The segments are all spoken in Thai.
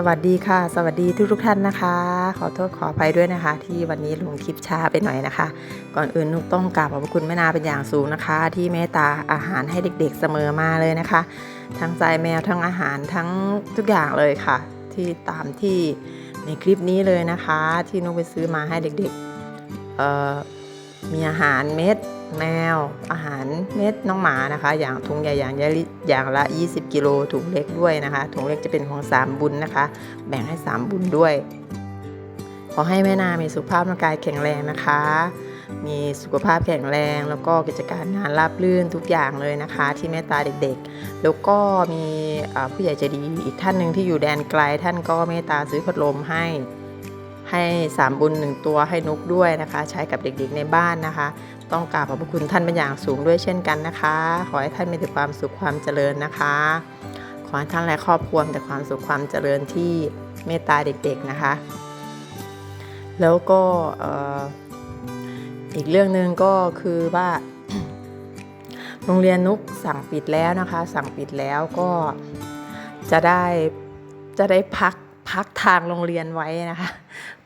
สวัสดีค่ะ สวัสดีทุกทุกท่านนะคะ ขอโทษขออภัยด้วยนะคะ ที่วันนี้ลงคลิปช้าไปหน่อยนะคะ ก่อนอื่นนุกต้องกราบขอบพระคุณแม่นาเป็นอย่างสูงนะคะ ที่เมตตาอาหารให้เด็กๆเสมอมาเลยนะคะ ทั้งใจแมวทั้งอาหารทั้งทุกอย่างเลยค่ะ ที่ตามที่ในคลิปนี้เลยนะคะ ที่นุกไปซื้อมาให้เด็กๆมีอาหารเม็ด แมว อาหารเม็ดน้องหมานะคะ อย่างถุงใหญ่อย่างอย่างละ 20 กิโลถุงเล็กด้วยนะคะถุงเล็กจะเป็นของ 3 บุญนะคะ แบ่งให้ 3 บุญด้วย ขอให้แม่นามีสุขภาพร่างกายแข็งแรงนะคะ มีสุขภาพแข็งแรงแล้วก็กิจการงานราบรื่นทุกอย่างเลยนะคะ ที่เมตตาเด็กๆ แล้วก็มีผู้ใหญ่ใจดีอีกท่านหนึ่งที่อยู่แดนไกลท่านก็เมตตาซื้อพัดลมให้ ให้สามบุญหนึ่งตัวให้นุกด้วยนะคะ ใช้กับเด็กๆในบ้านนะคะ ต้องกราบขอบพระคุณท่านเป็นอย่างสูงด้วยเช่นกันนะคะ ขอให้ท่านมีแต่ความสุขความเจริญนะคะ ขอให้ท่านและครอบครัวมีแต่ความสุขความเจริญที่เมตตาเด็กๆนะคะ แล้วก็เอ่ออีกเรื่องหนึ่งก็คือว่าโรงเรียนนุกสั่งปิดแล้วนะคะ สั่งปิดแล้วก็จะได้จะได้พักพักทางโรงเรียนไว้นะคะ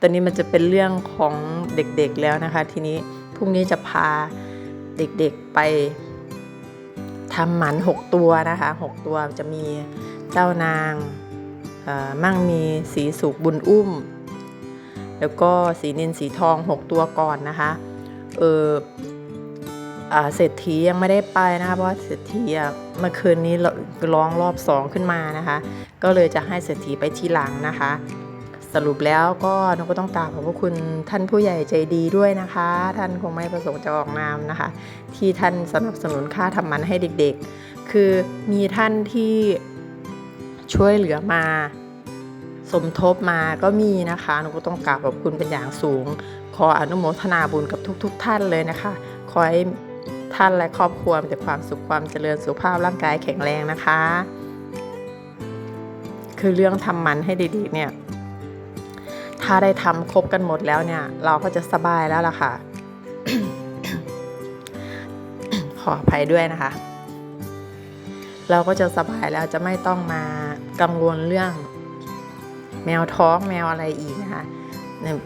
ตอนนี้มันจะเป็นเรื่องของเด็กๆแล้วนะคะ ทีนี้พรุ่งนี้จะพาเด็กๆไปทำหมัน 6 ตัวนะคะ 6 ตัวจะมีเจ้านางมั่งมีสีสุกบุญอุ้ม แล้วก็สีนินสีทอง 6 ตัวก่อนนะคะเออเศรษฐียังไม่ได้ไปนะคะเพราะเศรษฐีเมื่อคืนนี้ร้องรอบสองขึ้นมานะคะ ก็เลยจะให้เศรษฐีไปทีหลังนะคะ สรุปแล้วก็นกก็ต้องกราบขอบพระคุณท่านผู้ใหญ่ใจดีด้วยนะคะ ท่านคงไม่ประสงค์จะออกนามนะคะ ที่ท่านสนับสนุนค่าทำมันให้เด็กๆ คือมีท่านที่ช่วยเหลือมา สมทบมาก็มีนะคะนกก็ต้องกราบขอบคุณเป็นอย่างสูง ขออนุโมทนาบุญกับทุกๆท่านเลยนะคะขอให้ท่านและครอบครัวมีแต่ความสุขความเจริญสุขภาพร่างกายแข็งแรงนะคะ คือเรื่องทำมันให้เด็กๆเนี่ย ถ้าได้ทำครบกันหมดแล้วเนี่ย เราก็จะสบายแล้วล่ะค่ะ ขออภัยด้วยนะคะ เราก็จะสบายแล้วจะไม่ต้องมากังวลเรื่อง แมวท้องแมวอะไรอีกนะคะเนี่ย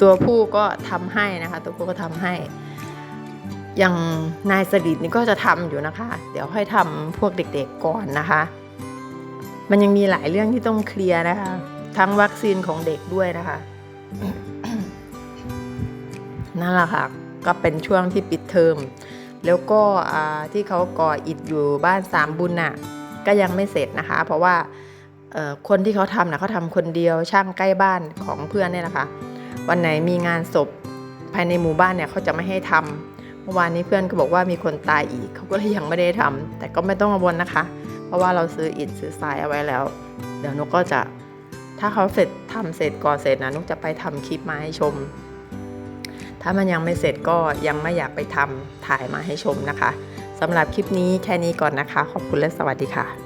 ตัวผู้ก็ทำให้นะคะ ตัวผู้ก็ทำให้อย่างนายสดิตนี่ก็จะทำอยู่นะคะ เดี๋ยวค่อยทำพวกเด็กๆก่อนนะคะ มันยังมีหลายเรื่องที่ต้องเคลียร์นะคะ ทั้งวัคซีนของเด็กด้วยนะคะนั่นแหละค่ะ ก็เป็นช่วงที่ปิดเทอม แล้วก็ที่เขาก่ออิฐอยู่บ้านสามบุญน่ะ ก็ยังไม่เสร็จนะคะ เพราะว่าคนที่เขาทำนะเขาทำคนเดียวช่างใกล้บ้านของเพื่อนเนี่ยนะคะ วันไหนมีงานศพภายในหมู่บ้านเนี่ยเขาจะไม่ให้ทำเมื่อวานนี้เพื่อนก็บอกว่ามีคนตายอีกเขาก็เลยยังไม่ได้ทำแต่ก็ไม่ต้องกังวลนะคะ เพราะว่าเราซื้ออิฐซื้อทรายเอาไว้แล้ว เดี๋ยวนุกก็จะ ถ้าเขาเสร็จทำเสร็จก่อนเสร็จนะนุกจะไปทำคลิปมาให้ชม ถ้ามันยังไม่เสร็จก็ยังไม่อยากไปทำถ่ายมาให้ชมนะคะสำหรับคลิปนี้แค่นี้ก่อนนะคะ ขอบคุณและสวัสดีค่ะ